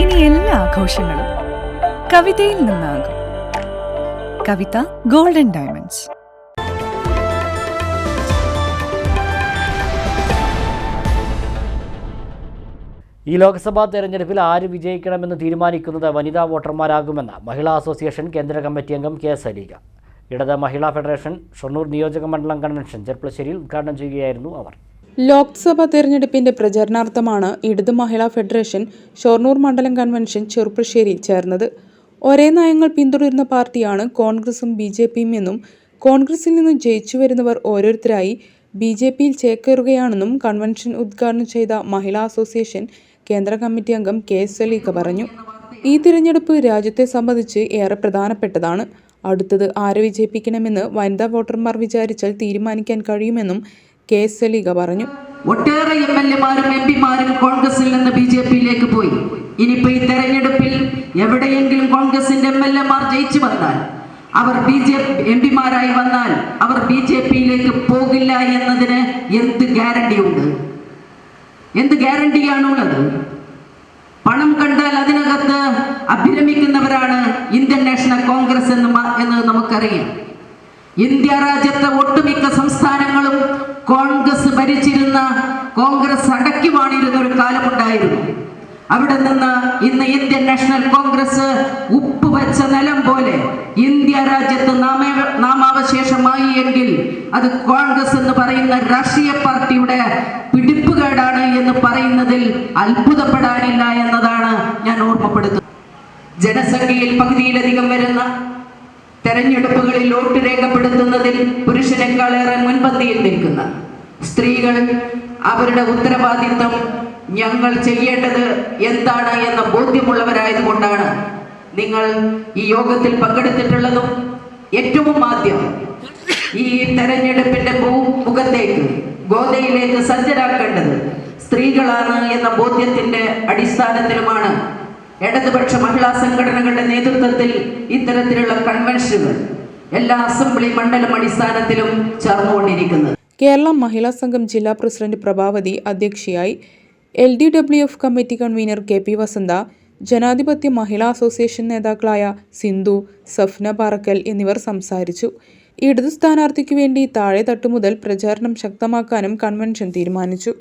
ഇനി എല്ലാ ആഘോഷങ്ങളും കവിതയിൽ നിന്നാകും. കവിത ഗോൾഡൻ ഡയമണ്ട്സ് ഈ ലോക്സഭാ തെരഞ്ഞെടുപ്പിൽ ആര് വിജയിക്കണമെന്ന് തീരുമാനിക്കുന്നത് വനിതാ വോട്ടർമാരാകുമെന്ന് മഹിളാ അസോസിയേഷൻ കേന്ദ്ര കമ്മിറ്റി അംഗം കെ സലീഗ ഇടത് മഹിളാ ഫെഡറേഷൻ ഷൊർണൂർ നിയോജക മണ്ഡലം കൺവെൻഷൻ ചെർപ്പളശ്ശേരിയിൽ ഉദ്ഘാടനം ചെയ്യുകയായിരുന്നു അവർ. ലോക്സഭാ തെരഞ്ഞെടുപ്പിന്റെ പ്രചരണാർത്ഥമാണ് ഇടതു മഹിളാ ഫെഡറേഷൻ ഷൊർണൂർ മണ്ഡലം കൺവെൻഷൻ ചെറുപ്പശ്ശേരി ചേർന്നത്. ഒരേ നയങ്ങൾ പിന്തുടരുന്ന പാർട്ടിയാണ് കോൺഗ്രസും ബി ജെ പിയും എന്നും കോൺഗ്രസിൽ നിന്നും ജയിച്ചു വരുന്നവർ ഓരോരുത്തരായി ബി ജെ പിയിൽ ചേക്കേറുകയാണെന്നും കൺവെൻഷൻ ഉദ്ഘാടനം ചെയ്ത മഹിളാ അസോസിയേഷൻ കേന്ദ്ര കമ്മിറ്റി അംഗം കെ എസ് സലീഖ പറഞ്ഞു. ഈ തിരഞ്ഞെടുപ്പ് രാജ്യത്തെ സംബന്ധിച്ച് ഏറെ പ്രധാനപ്പെട്ടതാണ്. അടുത്തത് ആരെ വിജയിപ്പിക്കണമെന്ന് വനിതാ വോട്ടർമാർ വിചാരിച്ചാൽ തീരുമാനിക്കാൻ കഴിയുമെന്നും കെ സലീഖ പറഞ്ഞു. ഒട്ടേറെ എം എൽ എമാരും എം പിമാരും കോൺഗ്രസിൽ നിന്ന് ബി ജെ പിയിലേക്ക് പോയി. ഇനിയിപ്പോ ഈ തെരഞ്ഞെടുപ്പിൽ എവിടെയെങ്കിലും കോൺഗ്രസിന്റെ എം എൽ എമാർ ജയിച്ചു വന്നാൽ അവർ ബി ജെ എം പിമാരായി വന്നാൽ അവർ ബി ജെ പിയിലേക്ക് പോകില്ല എന്നതിന് എന്ത് ഗ്യാരണ്ടി ഉണ്ട്? എന്ത് ഗ്യാരണ്ടിയാണുള്ളത് പണം കണ്ടാൽ അതിനകത്ത് അഭിരമിക്കുന്നവരാണ് ഇന്ത്യൻ നാഷണൽ കോൺഗ്രസ് എന്ന് എന്ന് നമുക്കറിയാം. ഇന്ത്യ രാജ്യത്തെ ഒട്ടുമിക്ക സംസ്ഥാനങ്ങളും കോൺഗ്രസ് ഭരിച്ചിരുന്ന കോൺഗ്രസ് അടക്കി വാണിരുന്ന ഒരു കാലമുണ്ടായിരുന്നു. അവിടെ നിന്ന് ഇന്ന് ഇന്ത്യൻ നാഷണൽ കോൺഗ്രസ് ഉപ്പ് വച്ച നിലം പോലെ ഇന്ത്യ രാജ്യത്ത് നാമേ- നാമാവശേഷമായി എങ്കിൽ അത് കോൺഗ്രസ് എന്ന് പറയുന്ന രാഷ്ട്രീയ പാർട്ടിയുടെ പിടിപ്പുകേടാണ് എന്ന് പറയുന്നതിൽ അത്ഭുതപ്പെടാനില്ല എന്നതാണ് ഞാൻ ഓർമ്മപ്പെടുത്തുന്നത്. ജനസംഖ്യയിൽ പകുതിയിലധികം വരുന്ന തെരഞ്ഞെടുപ്പുകളിൽ വോട്ട് രേഖപ്പെടുത്തുന്നതിൽ പുരുഷനേക്കാളേറെ മുൻപന്തിയിൽ നിൽക്കുന്ന സ്ത്രീകൾ അവരുടെ ഉത്തരവാദിത്വം ഞങ്ങൾ ചെയ്യേണ്ടത് എന്താണ് എന്ന ബോധ്യമുള്ളവരായതുകൊണ്ടാണ് നിങ്ങൾ ഈ യോഗത്തിൽ പങ്കെടുത്തിട്ടുള്ളതും ഏറ്റവും ആദ്യം ഈ തെരഞ്ഞെടുപ്പിന്റെ മുഖത്തേക്ക് ഗോതയിലേക്ക് സജ്ജരാക്കേണ്ടത് സ്ത്രീകളാണ് എന്ന ബോധ്യത്തിന്റെ അടിസ്ഥാനത്തിലുമാണ് ഇടതുപക്ഷ മഹിളാ സംഘടനകളുടെ നേതൃത്വത്തിൽ ഇത്തരത്തിലുള്ള കൺവെൻഷനുകൾ എല്ലാ അസംബ്ലി മണ്ഡലം അടിസ്ഥാനത്തിലും ചേർന്നുകൊണ്ടിരിക്കുന്നത്. കേരള മഹിളാ സംഘം ജില്ലാ പ്രസിഡന്റ് പ്രഭാവതി അധ്യക്ഷയായി L D W F committee convener K P Vasantha ജനാധിപത്യ മഹിളാ അസോസിയേഷൻ നേതാക്കളായ സിന്ധു സഫ്ന പാറക്കൽ എന്നിവർ സംസാരിച്ചു. ഇടതു സ്ഥാനാർത്ഥിക്കു വേണ്ടി താഴെ തട്ടുമുതൽ പ്രചാരണം ശക്തമാക്കാനും കൺവെൻഷൻ തീരുമാനിച്ചു.